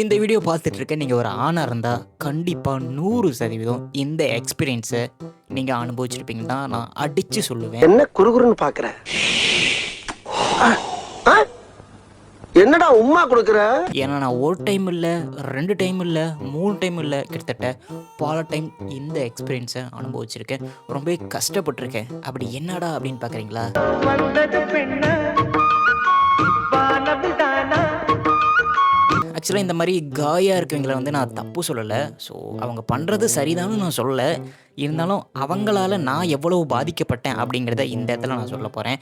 இந்த வீடியோ பார்த்துட்டு இருக்க நீங்கள் ஒரு ஆணாக இருந்தால் கண்டிப்பாக நூறு சதவீதம் இந்த எக்ஸ்பீரியன்ஸை நீங்கள் அனுபவிச்சிருப்பீங்க தான் நான் அடித்து சொல்லுவேன். என்ன குறுகுறுன்னு பாக்குற? ஆ? என்னடா உம்மா கொடுக்குற? ஏன்னா நான் ஒரு டைம் இல்லை ரெண்டு டைம் இல்லை மூணு டைம் இல்லை கிட்டத்தட்ட பல டைம் இந்த எக்ஸ்பீரியன்ஸை அனுபவிச்சிருக்கேன். ரொம்பவே கஷ்டப்பட்டிருக்கேன். அப்படி என்னடா அப்படின்னு பார்க்குறீங்களா ஆக்சுவலாக இந்த மாதிரி காயாக இருக்கவங்கள வந்து நான் தப்பு சொல்லலை. ஸோ அவங்க பண்ணுறது சரிதான்னு நான் சொல்லலை. இருந்தாலும் அவங்களால நான் எவ்வளவு பாதிக்கப்பட்டேன் அப்படிங்கிறத இந்த இடத்துல நான் சொல்ல போகிறேன்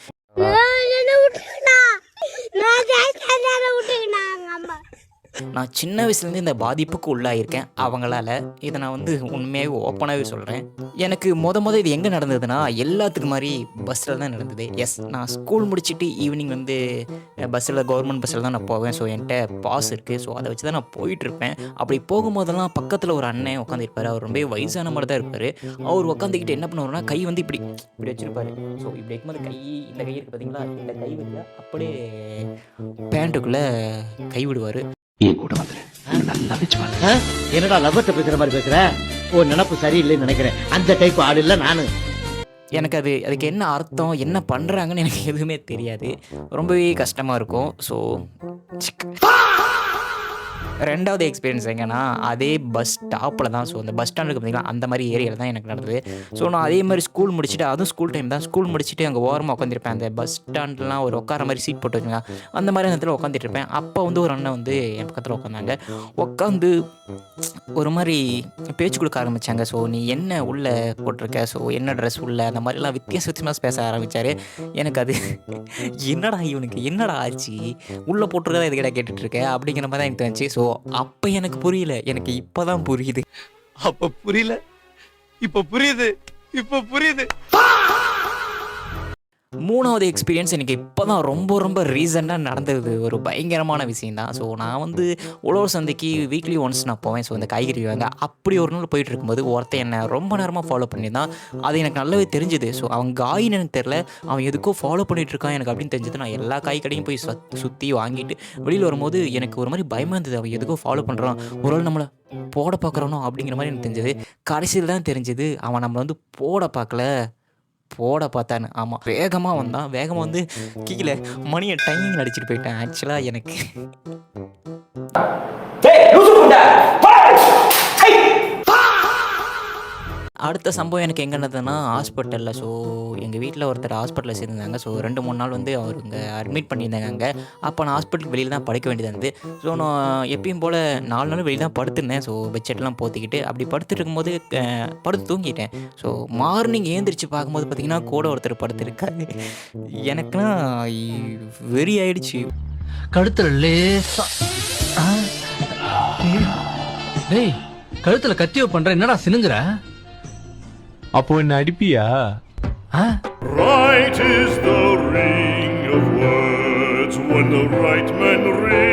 நான் சின்ன வயசுலேருந்து இந்த பாதிப்புக்கு உள்ளாயிருக்கேன். அவங்களால இதை நான் வந்து உண்மையாகவே ஓப்பனாகவே சொல்கிறேன் எனக்கு மொத மொதல் இது எங்கே நடந்ததுன்னா எல்லாத்துக்கு மாதிரி பஸ்ஸில் தான் நடந்தது. எஸ் நான் ஸ்கூல் முடிச்சுட்டு ஈவினிங் வந்து பஸ்ஸில் கவர்மெண்ட் பஸ்ஸில் தான் நான் போவேன். ஸோ என்கிட்ட பாஸ் இருக்குது ஸோ அதை வச்சு தான் நான் போயிட்டுருப்பேன். அப்படி போகும்போதெல்லாம் பக்கத்தில் ஒரு அண்ணன் உட்காந்துருப்பார் அவர் ரொம்ப வயசான மாதிரி தான் இருப்பார். அவர் உட்காந்துக்கிட்டு என்ன பண்ணுவாருன்னா கை வந்து இப்படி இப்படி வச்சிருப்பாரு. ஸோ இப்படி இருக்கும்போது கை இந்த கை இருக்குது பார்த்தீங்களா இந்த கை வந்து அப்படியே பேண்ட்டுக்குள்ளே கை விடுவார். ஆ? என்னடா லவ்வர்ட்ட பேசுற மாதிரி பேசுற? ஓ நினப்பு சரியில்லைன்னு நினைக்கிறேன். அந்த டைப் ஆள் இல்ல நானு. எனக்கு அது அதுக்கு என்ன அர்த்தம் என்ன பண்ணுறாங்கன்னு எனக்கு எதுவுமே தெரியாது. ரொம்பவே கஷ்டமாக இருக்கும். ஸோ ரெண்டாவது எக்ஸ்பீரியன்ஸ் எங்கன்னா அதே பஸ் ஸ்டாப்பில் தான். ஸோ அந்த பஸ் ஸ்டாண்டுக்கு பார்த்தீங்கன்னா அந்த மாதிரி ஏரியாவில் தான் எனக்கு நடந்தது. ஸோ நான் அதே மாதிரி ஸ்கூல் முடிச்சுட்டு அதுவும் ஸ்கூல் டைம் தான். ஸ்கூல் முடிச்சுட்டு அங்கே ஓரமாக உட்காந்துருப்பேன் அந்த பஸ் ஸ்டாண்ட்லாம் ஒரு உட்கார மாதிரி சீட் போட்டு வச்சுங்க அந்த மாதிரி இடத்துல உட்காந்துட்டு இருப்பேன். அப்போ வந்து ஒரு அண்ணன் வந்து என் பக்கத்தில் உட்காந்தாங்க உட்காந்து ஒரு மாதிரி பேச்சு கொடுக்க ஆரம்பித்தாங்க ஸோ நீ என்ன உள்ளே போட்டிருக்க? ஸோ என்ன ட்ரெஸ் உள்ள? அந்த மாதிரிலாம் வித்தியாச வித்தியாசமாக பேச ஆரம்பித்தார் எனக்கு அது என்னடா இவனுக்கு? என்னடா ஆச்சு? உள்ளே போட்டிருக்கதான் இதுக்கிட்ட கேட்டுட்டு இருக்க? அப்படிங்கிற மாதிரி தான் எனக்கு தோணுச்சு. ஸோ அப்போ எனக்கு புரியல. எனக்கு இப்போ தான் புரியுது. அப்ப புரியல. இப்ப புரியுது. இப்ப புரியுது. மூணாவது எக்ஸ்பீரியன்ஸ் எனக்கு இப்போ தான் ரொம்ப ரொம்ப ரீசெண்டாக நடந்தது. ஒரு பயங்கரமான விஷயம் தான் ஸோ நான் வந்து உழவர் சந்தைக்கு வீக்லி ஒன்ஸ் நான் போவேன். ஸோ இந்த காய்கறி வாங்க. அப்படி ஒரு நாள் போயிட்டு இருக்கும்போது ஒருத்தன் என்னை ரொம்ப நேரமாக ஃபாலோ பண்ணியிருந்தான். அது எனக்கு நல்லாவே தெரிஞ்சுது. ஸோ அவன் காயின்னு எனக்கு தெரில அவன் எதுக்கோ ஃபாலோ பண்ணிட்டு இருக்கான் எனக்கு அப்படின்னு தெரிஞ்சது. நான் எல்லா காய் கடையும் போய் சுற்றி வாங்கிட்டு வெளியில் வரும்போது எனக்கு ஒரு மாதிரி பயமாக இருந்தது. அவன் எதுக்கோ ஃபாலோ பண்ணுறான் ஒரு நாள் நம்மளை போட பார்க்குறானோ அப்படிங்கிற மாதிரி எனக்கு தெரிஞ்சது. கடைசியில் தான் தெரிஞ்சது அவன் நம்மளை வந்து போட பார்க்கல. போட பார்த்தான்னு. ஆமாம் வேகமாக வந்தான். வேகமாக வந்து கீழே மணியை டைமிங் அடிச்சிட்டு போயிட்டேன். ஆக்சுவலாக எனக்கு அடுத்த சம்பவம் எனக்கு எங்கே நடந்ததுன்னா ஹாஸ்பிட்டலில் ஸோ எங்கள் வீட்டில் ஒருத்தர் ஹாஸ்பிட்டலில் சேர்ந்தாங்க ஸோ ரெண்டு மூணு நாள் வந்து அவர் இங்கே அட்மிட் பண்ணியிருந்தாங்க அங்கே. அப்போ நான் ஹாஸ்பிட்டலுக்கு வெளியில் தான் படுக்க வேண்டியது இருந்தது. ஸோ நான் எப்பயும் போல் நாலு நாள் வெளியில் தான் படுத்திருந்தேன். ஸோ பெட்ஷீட்லாம் போத்திக்கிட்டு அப்படி படுத்துட்டு இருக்கும்போது படுத்து தூங்கிட்டேன். ஸோ மார்னிங் ஏந்திரிச்சு பார்க்கும்போது பார்த்தீங்கன்னா கூட ஒருத்தர் படுத்திருக்காரு. எனக்குன்னா வெறி ஆயிடுச்சு. கழுத்தில் லேசா டேய் கழுத்தில் கத்தியோ பண்ணுறேன் என்னடா சினுங்குற? அப்போ என்ன அடிப்பியா ஆ? Right is the ring of words when the right man rings them.